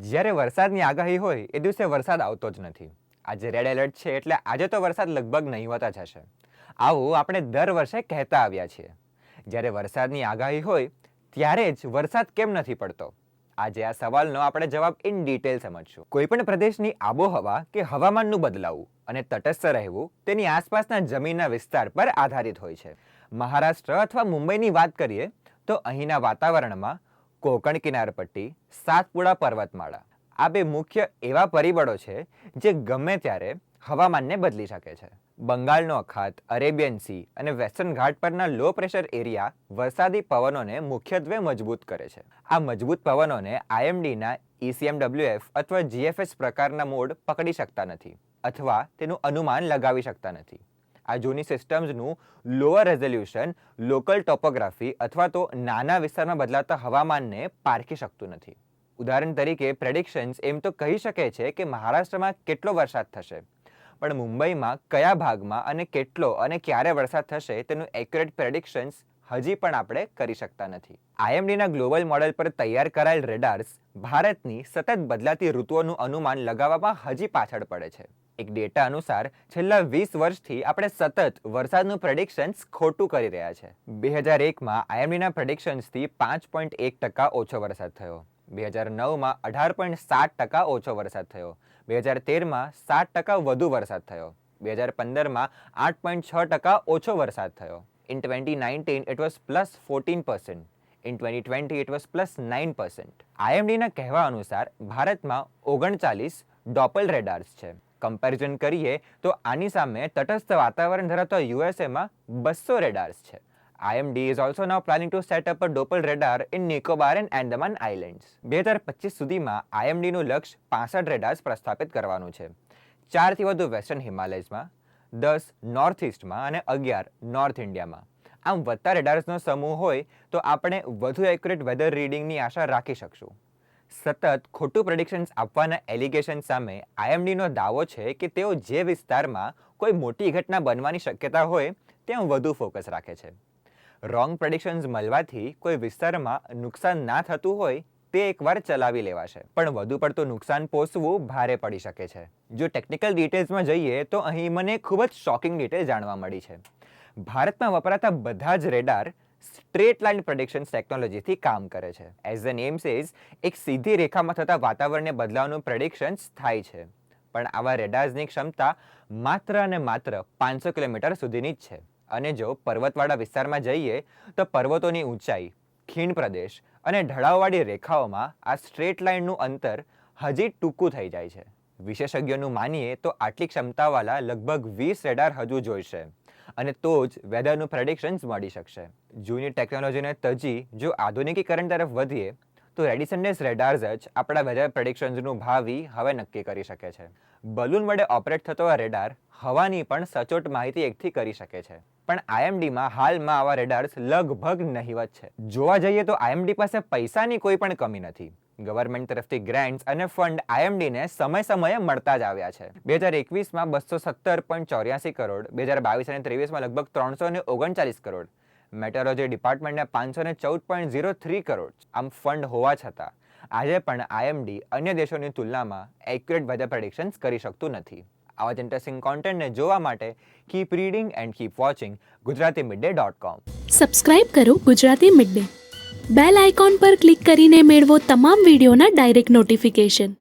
જ્યારે વરસાદની આગાહી હોય, એ દિવસે વરસાદ આવતો જ નથી. આજે રેડ એલર્ટ છે એટલે આજે તો વરસાદ લગભગ નહીવત જ હશે આવું આપણે દર વર્ષે કહેતા આવ્યા છીએ. જ્યારે વરસાદની આગાહી હોય, ત્યારે જ વરસાદ કેમ નથી પડતો? આજે આ સવાલનો આપણે જવાબ ઇન ડિટેલ સમજશું. કોઈપણ પ્રદેશની આબોહવા કે હવામાનનું બદલાવું અને તટસ્થ રહેવું તેની આસપાસના જમીનના વિસ્તાર પર આધારિત હોય છે. મહારાષ્ટ્ર અથવા મુંબઈની વાત કરીએ, તો અહીંના વાતાવરણમાં કોકણ કિનારપટ્ટી સાતપુડા પર્વતમાળા, આ બે મુખ્ય એવા પરિબળો છે જે ગમે ત્યારે હવામાનને બદલી શકે છે. બંગાળનો અખાત, અરેબિયન સી અને વેસ્ટર્ન ઘાટ પરના લો પ્રેશર એરિયા વરસાદી પવનોને મુખ્યત્વે મજબૂત કરે છે. આ મજબૂત પવનોને આઈએમડીના ઇસીએમડબ્લ્યુએફ અથવા જીએફએસ પ્રકારના મોડ પકડી શકતા નથી અથવા તેનું અનુમાન લગાવી શકતા નથી. આ જૂની સિસ્ટમ્સનું લોઅર રેઝોલ્યુશન લોકલ ટોપોગ્રાફી અથવા તો નાના વિસ્તારમાં બદલાતા હવામાનને પારખી શકતું નથી. ઉદાહરણ તરીકે પ્રેડિક્શન્સ એમ તો કહી શકે છે કે મહારાષ્ટ્રમાં કેટલો વરસાદ થશે, પણ મુંબઈમાં કયા ભાગમાં અને કેટલો અને ક્યારે વરસાદ થશે તેનું એક્યુરેટ પ્રેડિક્શન્સ હજી પણ આપણે કરી શકતા નથી. આઈએમડીના ગ્લોબલ મોડેલ પર તૈયાર કરાયેલ રેડાર્સ ભારતની સતત બદલાતી ઋતુઓનું અનુમાન લગાવવામાં હજી પાછળ પડે છે. એક ડેટા અનુસાર, છેલ્લા વીસ વર્ષથી આપણે સતત વરસાદનું પ્રેડિક્શન્સ ખોટું કરી રહ્યા છે. બે હજાર એકમાં આઈએમડીના પ્રેડિક્શન્સથી પાંચ પોઈન્ટ એક ટકા ઓછો વરસાદ થયો. બે હજાર નવમાં અઢાર પોઈન્ટ સાત ટકા ઓછો વરસાદ થયો. બે હજાર તેરમાં સાત ટકા વધુ વરસાદ થયો. બે હજાર પંદરમાં આઠ પોઈન્ટ છ ટકા ઓછો વરસાદ થયો. In twenty nineteen it plus plus fourteen percent in twenty twenty it was plus nine percent આઈએમડીના કહેવા અનુસાર, ભારતમાં ઓગણચાલીસ ડોપલ રેડાર્સ છે. કમ્પેરિઝન કરીએ, તો આની સામે તટસ્થ વાતાવરણ ધરાવતા યુએસએમાં બસો રેડાર્સ છે. IMD is also now planning to set up a Doppel radar in Nicobar and Andaman Islands. બે હજાર પચીસ સુધીમાં IMD લક્ષ્ય પાસઠ રેડાર્સ પ્રસ્થાપિત કરવાનું છે. ચારથી વધુ વેસ્ટર્ન હિમાલયસમાં દસ નોર્થ ઇસ્ટમાં અને અગિયાર નોર્થ ઇન્ડિયામાં આમ વધતા રેડાર્સનો સમૂહ હોય તો આપણે વધુ એક્યુરેટ વેધર રીડિંગની આશા રાખી શકશું. સતત ખોટું પ્રેડિક્શન્સ આપવાના એલિગેશન સામે આઈએમડીનો દાવો છે કે તેઓ જે વિસ્તારમાં કોઈ મોટી ઘટના બનવાની શક્યતા હોય ત્યાં વધુ ફોકસ રાખે છે. રોંગ પ્રેડિક્શન્સ મળવાથી કોઈ વિસ્તારમાં નુકસાન ના થતું હોય તે એકવાર ચલાવી લેવાશે. પણ વધુ પડતું નુકસાન પહોંચવું ભારે પડી શકે છે. જો ટેકનિકલ ડિટેલ્સમાં જઈએ, તો અહીં મને ખૂબ જ શોકિંગ ડિટેલ જાણવા મળી છે. ભારતમાં વપરાતા બધા જ રેડાર સ્ટ્રેટ લાઇન પ્રેડિક્શન્સ ટેકનોલોજીથી કામ કરે છે. એઝ ધ નેમ સેઝ એક સીધી રેખામાં થતા વાતાવરણને બદલાવનું પ્રેડિક્શન્સ થાય છે. પણ આવા રેડાર્સની ક્ષમતા માત્ર અને માત્ર પાંચસો કિલોમીટર સુધીની જ છે. અને જો પર્વતવાળા વિસ્તારમાં જઈએ, તો પર્વતોની ઊંચાઈ ખીણ પ્રદેશ અને ઢળાવવાળી રેખાઓમાં આ સ્ટ્રેટ લાઇનનું અંતર હજી ટૂંકું થઈ જાય છે. વિશેષજ્ઞોનું માનીએ તો આટલી ક્ષમતાવાળા લગભગ વીસ રેડાર હજુ જોઈશે અને તો જ વેધરનું પ્રેડિક્શન્સ મળી શકશે. જૂની ટેકનોલોજીને તજી, જો આધુનિકીકરણ તરફ વધીએ, તો રેડિસનનેસ રેડાર્સ જ આપણા વેધર પ્રેડિક્શન્સનું ભાવિ હવે નક્કી કરી શકે છે. બલૂન વડે ઓપરેટ થતો આ રેડાર હવાની પણ સચોટ માહિતી એકઠી કરી શકે છે. પણ આઈએમડીમાં હાલમાં આવા રેડાર્સ લગભગ નહિવત છે. જોવા જઈએ તો આઈએમડી પાસે પૈસાની કોઈ પણ કમી નથી. ગવર્મેન્ટ તરફથી ગ્રાન્ટ્સ અને ફંડ આઈએમડીને સમય સમયે મળતા જ આવ્યા છે. બે હજાર એકવીસમાં બસો સત્તર પોઈન્ટ ચોર્યાસી કરોડ, બે હજાર બાવીસ અને ત્રેવીસમાં લગભગ ત્રણસો ને ઓગણચાલીસ કરોડ મેટેરોલોજી ડિપાર્ટમેન્ટને પાંચસો ને ચૌદ પોઈન્ટ ઝીરો થ્રી કરોડ, આમ ફંડ હોવા છતાં, આજે પણ આઈએમડી અન્ય દેશોની તુલનામાં એક્યુરેટ વેધર પ્રેડિક્શન્સ કરી શકતું નથી. આવા જ ઇન્ટરેસ્ટિંગ કોન્ટેન્ટને જોવા માટે keep reading and keep watching Gujarati midday dot com subscribe કરો ગુજરાતી મિડડે બેલ આઇકોન પર ક્લિક કરીને મેળવો તમામ વિડીયોના ડાયરેક્ટ નોટિફિકેશન